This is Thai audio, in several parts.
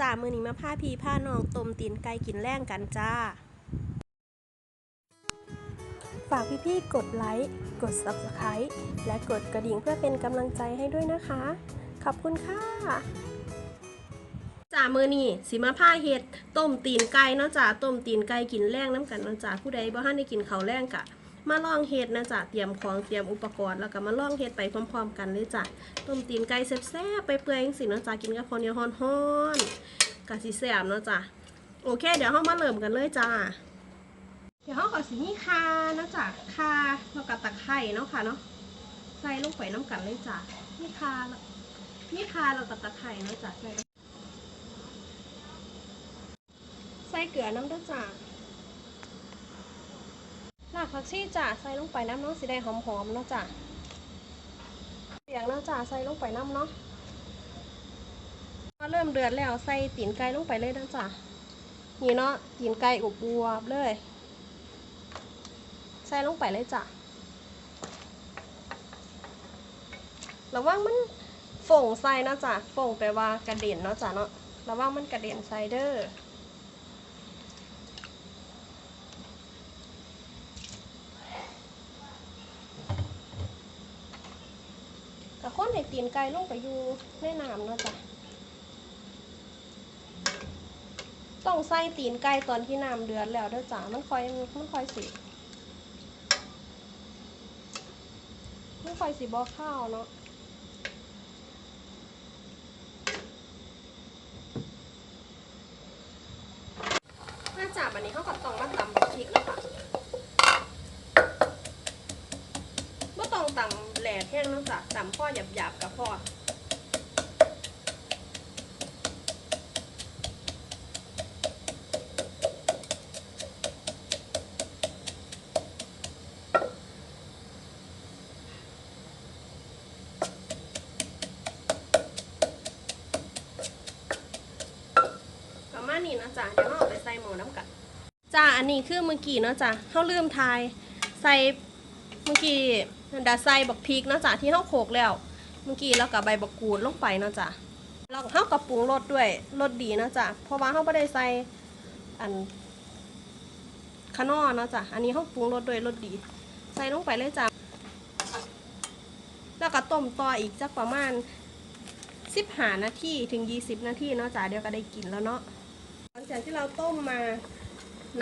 จ้า มือนี้มาผ้าพีผ้านองต้มตีนไก่กินแรงกันจ้า ฝากพี่ๆกดไลค์ กด Subscribe และกดกระดิ่งเพื่อเป็นกำลังใจให้ด้วยนะคะ ขอบคุณค่ะจ้า มือนี่สิมาผ้าเฮ็ดต้มตีนไก่เนาะจ้าต้มตีนไก่กินแรงน้ำกันเนาะจ้าผู้ใดบ่ทันได้กินเขาแรงกะ มาลองเฮ็ดนะจ้ะเตรียมของเตรียมอุปกรณ์แล้วก็มาลองเฮ็ดไปพร้อม ๆ กันเลยจ้ะต้มตีนไก่แซ่บๆไปเปื่อยจังซี่เนะจ้ะกินกับข้าวเหนียวฮ้อนๆกะสิแซ่บเนาะจ้ะโอเค เดี๋ยวเฮามาเริ่มกันเลยจ้าเดี๋ยวเฮาก็สิมีคานะจ้ะคาแล้วก็ตะไคร้เนาะค่ะเนาะใส่ลงไปน้ำกันเลยจ้ะมีคาแล้วมีคาแล้วก็ตะไคร้เนาะจ้ะใส่ใส่เกลือน้ำด้อจ้ะ รากผักชีจ้ะใส่ลงไปน้ำเนาะสิได้หอมๆเนาะจ้ะเสียงเนาะจ้ะใส่ลงไปน้ำเนาะพอเริ่มเดือดแล้วใส่ตีนไก่ลงไปเลยนะจ้ะนี่เนาะตีนไก่อบอวบเลย ใส่ลงไปเลยจ้ะระวังมันฝงใส่เนาะจ้ะฝงแปลว่ากระเด็นเนาะจ้ะเนาะระวังมันกระเด็นใส่เด้อ กับข้นให้ตีนไก่ลงไปอยู่ในน้ำเนาะจ้ะต้องใส่ตีนไก่ตอนที่น้ำเดือดแล้วเด้อจ้ะมันค่อยมันค่อยสิมันค่อยสิบ่ข้าวเนาะมาจากอันนี้เขาก็ต้องมาตำพริกแล้วค่ะ บ่ต้องตำแหลกแห้งเนาะจ้ะ ต่ำพ่อหยาบๆกับพ่อประมาณนี้นะจ๊ะเดี๋ยวเราเอาไปใส่หม้อน้ำกันจ้าอันนี้คือเมื่อกี้เนาะจ้ะเขาลืมทาย ใส่เมื่อกี้ ดาใส่บักพริกเนาะจ้ะที่เฮาโขกแล้ว เมื่อกี้แล้วก็ใบบักกูดลงไปเนาะจ้ะแล้วเฮากับปรุงรสด้วยรสดีเนาะจ้ะเพราะว่าเฮาบ่ได้ใส่อันขนอเนาะจ้ะอันนี้เฮาปรุงรสด้วยรสดี ใส่ลงไปเลยจ้ะแล้วก็ต้มต่ออีกจักประมาณ15นาทีถึง20นาทีเนาะจ้ะเดี๋ยวก็ได้กินแล้วเนาะหลังจากที่เราต้มมา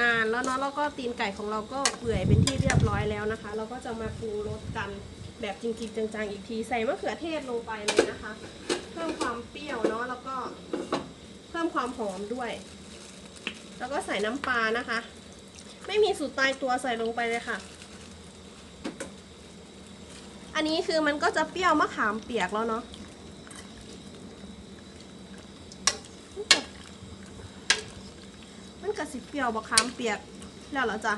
นานแล้วเนาะแล้วก็ตีนไก่ของเราก็เปื่อยเป็นที่เรียบร้อยแล้วนะคะ เราก็จะมาปรุงรสกันแบบจริงๆจังๆอีกทีใส่มะเขือเทศลงไปเลยนะคะ เพิ่มความเปรี้ยวเนาะแล้วก็เพิ่มความหอมด้วย แล้วก็ใส่น้ำปลานะคะ ไม่มีสูตรตายตัวใส่ลงไปเลยค่ะ อันนี้คือมันก็จะเปรี้ยวมะขามเปียกแล้วเนาะ กระสิเปรี้ยวบะขามเปียกแล้วเหรอจ๊ะ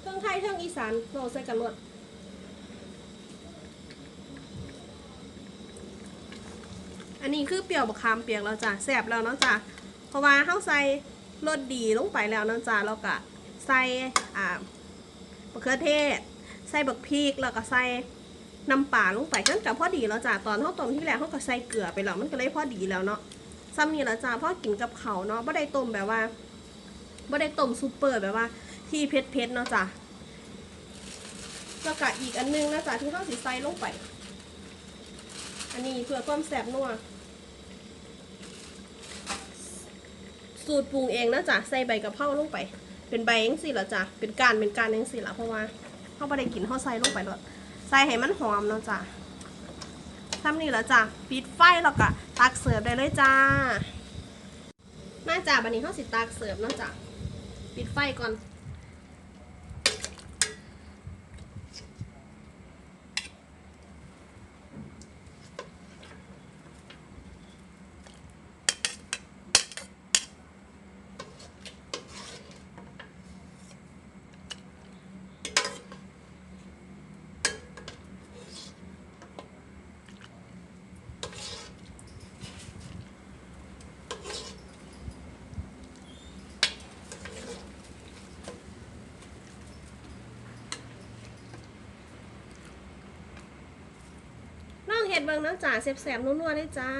เทิงไทยเทิงอีสานโรใส่กันรดอันนี้คือเปรี้ยวบะขามเปียกแล้วจ้ะแซ่บแล้วเนาะจ้ะเพราะว่าเฮาใส่รสดีลงไปแล้วเนาะจ้ะแล้วก็ใส่อ่ามะเขือเทศ ใส่บักพริกแล้วก็ใส่น้ำปลาลงไปกันกับพอดีแล้วจ้ะตอนเฮาต้มที่แรกเฮาก็ใส่เกลือไปแล้วมันก็เลยพอดีแล้วเนาะ ซ้ำนี่ละจ้าพ่อกินกับเขาเนาะบ่ได้ต้มแบบว่าบ่ได้ต้มซูเปอร์แบบว่า ที่เผ็ดเผ็ดๆเนาะจ้ะแล้วก็อีกอันนึงนะจ้ะที่ข้าวสีใส่ลงไป อันนี้เพื่อความแสบนัวสูตรปรุงเองนะจ้ะใส่ใบกะเพราลงไป เป็นใบยังสิละจ้ะเป็นการเป็นการยังสิละเพราะว่าเขาบ่ได้กินเขาใส่ลงไปแล้วใส่ให้มันหอมเนาะจ้ะ ทำนี่แล้วจ้ะปิดไฟแล้วก็ตักเสิร์ฟได้เลยจ้ามาจ้าบันนี้เขาสิตักเสิร์ฟเนาะจ้ะปิดไฟก่อน เบิ่งน้ำจ่าแสบๆนัวๆเลยจ้า